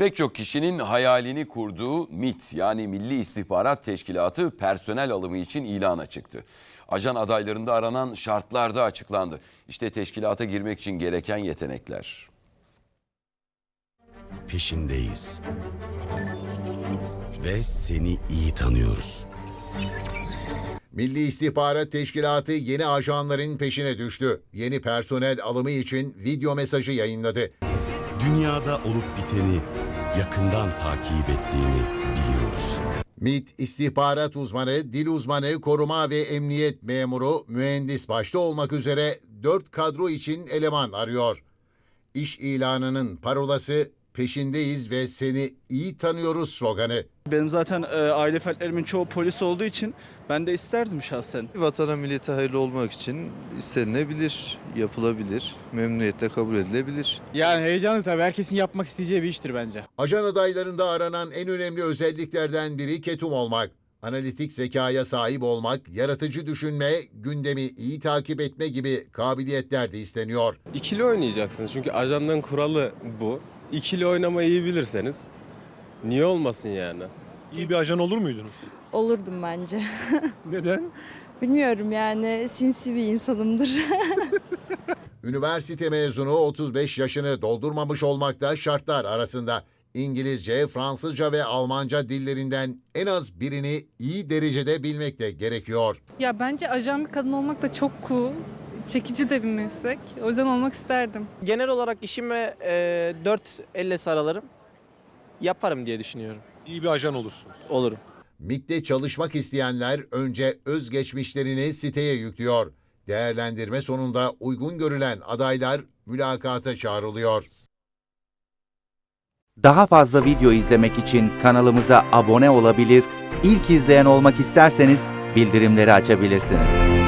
Pek çok kişinin hayalini kurduğu MIT yani Milli İstihbarat Teşkilatı personel alımı için ilana çıktı. Ajan adaylarında aranan şartlar da açıklandı. İşte teşkilata girmek için gereken yetenekler. peşindeyiz. Ve seni iyi tanıyoruz. Milli İstihbarat Teşkilatı yeni ajanların peşine düştü. Yeni personel alımı için video mesajı yayınladı. Dünyada olup biteni yakından takip ettiğini biliyoruz. MİT istihbarat uzmanı, dil uzmanı, koruma ve emniyet memuru, mühendis başta olmak üzere 4 kadro için eleman arıyor. İş ilanının parolası peşindeyiz ve seni iyi tanıyoruz sloganı. Benim zaten e, aile fertlerimin çoğu polis olduğu için ben de isterdim şahsen. Vatana millete hayırlı olmak için istenilebilir, yapılabilir, memnuniyetle kabul edilebilir. Yani heyecanlı tabii. Herkesin yapmak isteyeceği bir iştir bence. Ajan adaylarında aranan en önemli özelliklerden biri ketum olmak. Analitik zekaya sahip olmak, yaratıcı düşünme, gündemi iyi takip etme gibi kabiliyetler de isteniyor. İkili oynayacaksınız çünkü ajandan kuralı bu. İkili oynamayı iyi bilirseniz niye olmasın yani? İyi bir ajan olur muydunuz? Olurdum bence. Neden? Bilmiyorum yani sinsi bir insanımdır. Üniversite mezunu 35 yaşını doldurmamış olmakta şartlar arasında. İngilizce, Fransızca ve Almanca dillerinden en az birini iyi derecede bilmek de gerekiyor. Ya bence ajan bir kadın olmak da çok cool. Çekici de bir meslek. O yüzden olmak isterdim. Genel olarak işime e, dört elle sarılırım. Yaparım diye düşünüyorum. İyi bir ajan olursunuz. Olurum. MIT'te çalışmak isteyenler önce özgeçmişlerini siteye yüklüyor. Değerlendirme sonunda uygun görülen adaylar mülakata çağrılıyor. Daha fazla video izlemek için kanalımıza abone olabilir, ilk izleyen olmak isterseniz bildirimleri açabilirsiniz.